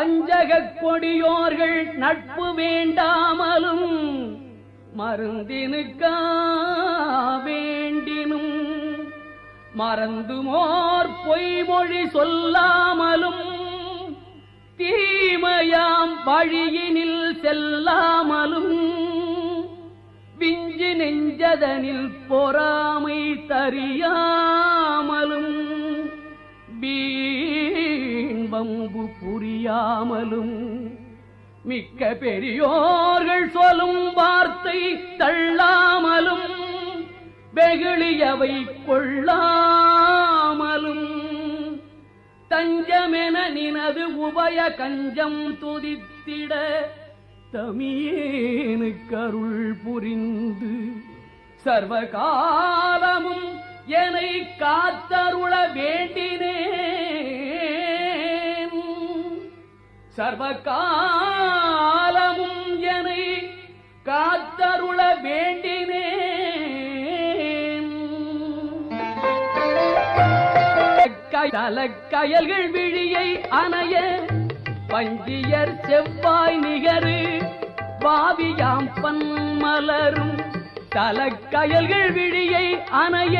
வஞ்சகக் கொடியோர்கள் நட்பு வேண்டாமலும் மருந்தினுக்கா வேண்டினும். மறந்துமோர் பொய்மொழி சொல்லாமலும் தீமையாம் வழியினில் செல்லாமலும். விஞ்சு நெஞ்சதனில் பொறாமை தறியாமலும் வீண்பம்பு புரியாமலும் மிக்க பெரியோர்கள் சொல்லும் வார்த்தை தள்ளாமலும் வெகுளியவை கொள்ளாமலும். தஞ்சமென நினது உபய கஞ்சம் துதித்திட தமியேனு கருள் புரிந்து சர்வகாலமும் என்னை காத்தருள வேண்டினே சர்வ காலமும் என்னை காத்தருள வேண்டினேன். தலக்கயல்கள் விழியை அணைய பஞ்சியர் செவ்வாய் நிகரு பாவியாம் பன்மலரும் தலக்கயல்கள் விழியை அணைய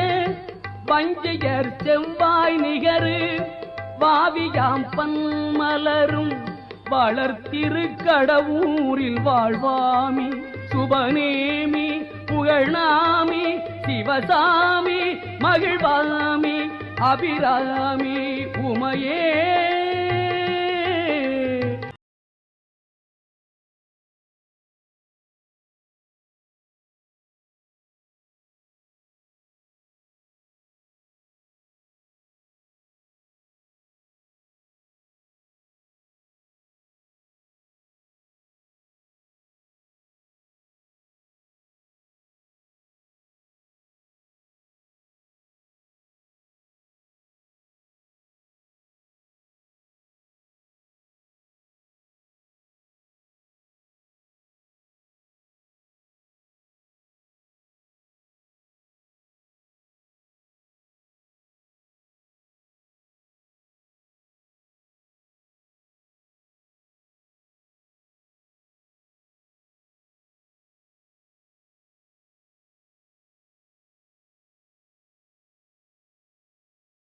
பஞ்சியர் செவ்வாய் நிகரு பாவியாம் பன்மலரும் வளர்த்திரு கடவுரில் வாழ்வாமி சுபநேமி புகழ்நாமி சிவசாமி மகிழ்வாமி அபிராமி உமையே.